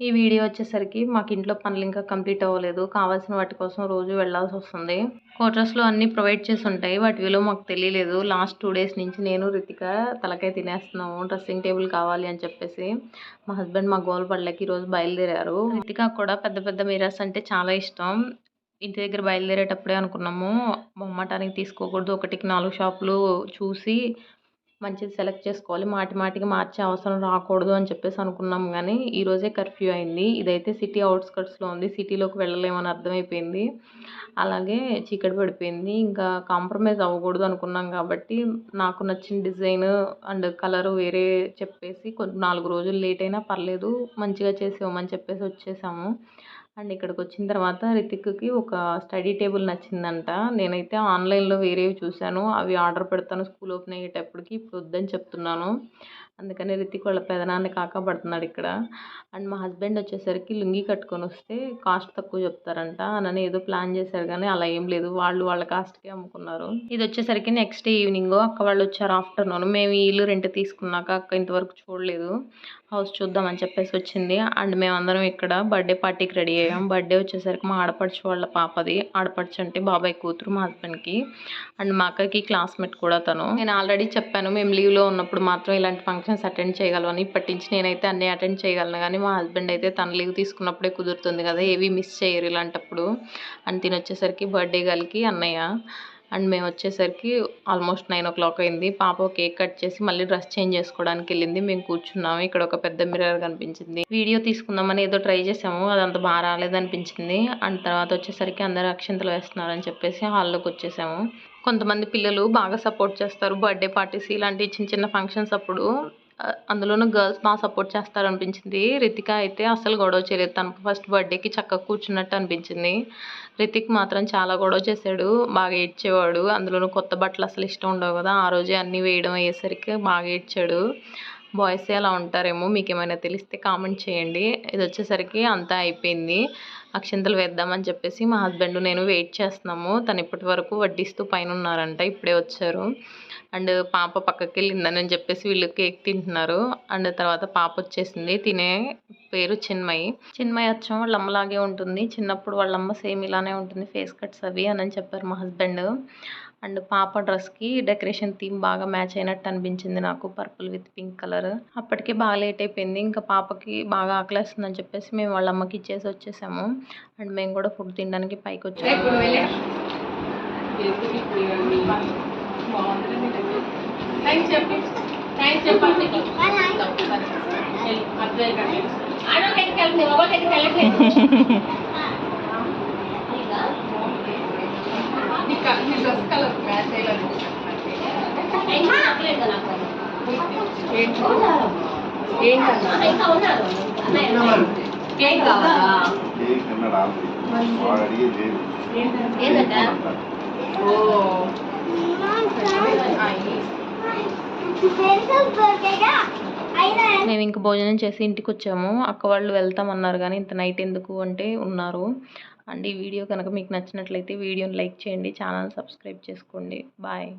ఈ వీడియో వచ్చేసరికి మాకు ఇంట్లో పనులు ఇంకా కంప్లీట్ అవ్వలేదు. కావాల్సిన వాటి కోసం రోజు వెళ్ళాల్సి వస్తుంది. క్వార్టర్స్లో అన్నీ ప్రొవైడ్ చేసి ఉంటాయి. వాటి విలువ మాకు తెలియలేదు. లాస్ట్ టూ డేస్ నుంచి నేను రితిక తలకాయ తినేస్తున్నాము. డ్రెస్సింగ్ టేబుల్ కావాలి అని చెప్పేసి మా హస్బెండ్ మా గోల్ పళ్ళకి ఈరోజు బయలుదేరారు. రితిక కూడా పెద్ద పెద్ద మిరర్స్ అంటే చాలా ఇష్టం. ఇంటి దగ్గర బయలుదేరేటప్పుడే అనుకున్నాము. బొమ్మటానికి తీసుకోకూడదు. ఒకటికి నాలుగు షాపులు చూసి మంచిది సెలెక్ట్ చేసుకోవాలి. మాటి మాటికి మార్చే అవసరం రాకూడదు అని చెప్పేసి అనుకున్నాం కానీ ఈరోజే కర్ఫ్యూ అయింది. ఇదైతే సిటీ అవుట్స్కట్స్లో ఉంది. సిటీలోకి వెళ్ళలేమని అర్థమైపోయింది. అలాగే చీకటి పడిపోయింది. ఇంకా కాంప్రమైజ్ అవ్వకూడదు అనుకున్నాం కాబట్టి నాకు నచ్చిన డిజైన్ అండ్ కలర్ వేరే చెప్పేసి కొన్ని నాలుగు రోజులు లేట్ అయినా పర్లేదు. మంచిగా చేసేవమని చెప్పేసి వచ్చేసాము. అండ్ ఇక్కడికి వచ్చిన తర్వాత రితిక్కి ఒక స్టడీ టేబుల్ నచ్చిందంట. నేనైతే ఆన్లైన్లో వేరేవి చూశాను. అవి ఆర్డర్ పెడతాను స్కూల్ ఓపెన్ అయ్యేటప్పటికి. ఇప్పుడు వద్దని చెప్తున్నాను. అందుకని రితిక్ వాళ్ళ పెదనాన్న కాక పడుతున్నాడు ఇక్కడ. అండ్ మా హస్బెండ్ వచ్చేసరికి లుంగీ కట్టుకొని వస్తే కాస్ట్ తక్కువ చెప్తారంట. అనని ఏదో ప్లాన్ చేశారు కానీ అలా ఏం లేదు. వాళ్ళు వాళ్ళ కాస్ట్కే అమ్ముకున్నారు. ఇది వచ్చేసరికి నెక్స్ట్ ఈవినింగ్. అక్క వాళ్ళు వచ్చారు ఆఫ్టర్నూన్. మేము ఇల్లు రెంట్ తీసుకున్నాక అక్క ఇంతవరకు చూడలేదు. హౌస్ చూద్దామని చెప్పేసి వచ్చింది. అండ్ మేమందరం ఇక్కడ బర్త్డే పార్టీకి రెడీ అయ్యాం బర్త్డే వచ్చేసరికి మా ఆడపడుచు వాళ్ళ పాపది. ఆడపడుచు అంటే బాబాయ్ కూతురు మా హస్బెండ్కి అండ్ మా అక్కకి క్లాస్మేట్ కూడా తను. నేను ఆల్రెడీ చెప్పాను మేము లీవ్లో ఉన్నప్పుడు మాత్రం ఇలాంటి ఫంక్షన్స్ అటెండ్ చేయగలను ఇప్పటి నుంచి నేనైతే అన్నీ అటెండ్ చేయగలను కానీ మా హస్బెండ్ అయితే తన లీవ్ తీసుకున్నప్పుడే కుదురుతుంది కదా ఏవి మిస్ చేయరు ఇలాంటప్పుడు. అని తిని వచ్చేసరికి బర్త్డే గర్ల్కి అన్నయ్య. అండ్ మేము వచ్చేసరికి ఆల్మోస్ట్ నైన్ ఓ క్లాక్ అయింది. పాప కేక్ కట్ చేసి మళ్ళీ డ్రెస్ చేంజ్ చేసుకోవడానికి వెళ్ళింది. మేము కూర్చున్నాము. ఇక్కడ ఒక పెద్ద మిర్రర్ కనిపించింది. వీడియో తీసుకుందామని ఏదో ట్రై చేసాము. అదంత బాగా రాలేదనిపించింది అండ్ తర్వాత వచ్చేసరికి అందరు అక్షంతలు వేస్తున్నారని చెప్పేసి హాల్లోకి వచ్చేసాము. కొంతమంది పిల్లలు బాగా సపోర్ట్ చేస్తారు. బర్త్డే పార్టీస్ ఇలాంటి చిన్న చిన్న ఫంక్షన్స్ అప్పుడు అందులోనూ గర్ల్స్ బాగా సపోర్ట్ చేస్తారు అనిపించింది రితిక అయితే అసలు గొడవ చేయలేదు. తనకు ఫస్ట్ బర్త్డేకి చక్కగా కూర్చున్నట్టు అనిపించింది. రితిక్ మాత్రం చాలా గొడవ చేశాడు. బాగా ఏడ్చేవాడు. అందులోనూ కొత్త బట్టలు అసలు ఇష్టం ఉండవు కదా. ఆ రోజే అన్నీ వేయడం అయ్యేసరికి బాగా ఏడ్చాడు. బాయ్స్ అలా ఉంటారేమో మీకు ఏమైనా తెలిస్తే కామెంట్ చేయండి. ఇది వచ్చేసరికి అంతా అయిపోయింది. అక్షంతలు వేద్దామని చెప్పేసి మా హస్బెండ్ నేను వెయిట్ చేస్తున్నాము. తను ఇప్పటి వరకు వడ్డిస్తూ పైన ఉన్నారంట ఇప్పుడే వచ్చారు. అండ్ పాప పక్కకి వెళ్ళిందని చెప్పేసి వీళ్ళు కేక్ తింటున్నారు. అండ్ తర్వాత పాప వచ్చేసింది. తినే పేరు చిన్మయి. చిన్మయి వచ్చాం వాళ్ళ అమ్మలాగే ఉంటుంది. చిన్నప్పుడు వాళ్ళ అమ్మ సేమ్ ఇలానే ఉంటుంది ఫేస్ కట్స్ అవి అని చెప్పారు మా హస్బెండ్. అండ్ పాప డ్రెస్కి డెకరేషన్ థీమ్ బాగా మ్యాచ్ అయినట్టు అనిపించింది నాకు. Purple with pink colour. అప్పటికే బాగా లేట్ అయిపోయింది. ఇంకా పాపకి బాగా ఆకలేస్తుందని చెప్పేసి మేము వాళ్ళ అమ్మకి ఇచ్చేసి వచ్చేసాము. అండ్ మేము కూడా ఫుడ్ తినడానికి పైకి వచ్చాము. కేక్ కావాలా ఓ మేము ఇంక భోజనం చేసి ఇంటికి వచ్చాము. అక్క వాళ్ళు వెళ్తామన్నారు కానీ ఇంత నైట్ ఎందుకు అంటే ఉన్నారు. అండ్ ఈ వీడియో కనుక మీకు నచ్చినట్లయితే వీడియోని లైక్ చేయండి ఛానల్ సబ్స్క్రైబ్ చేసుకోండి. బాయ్.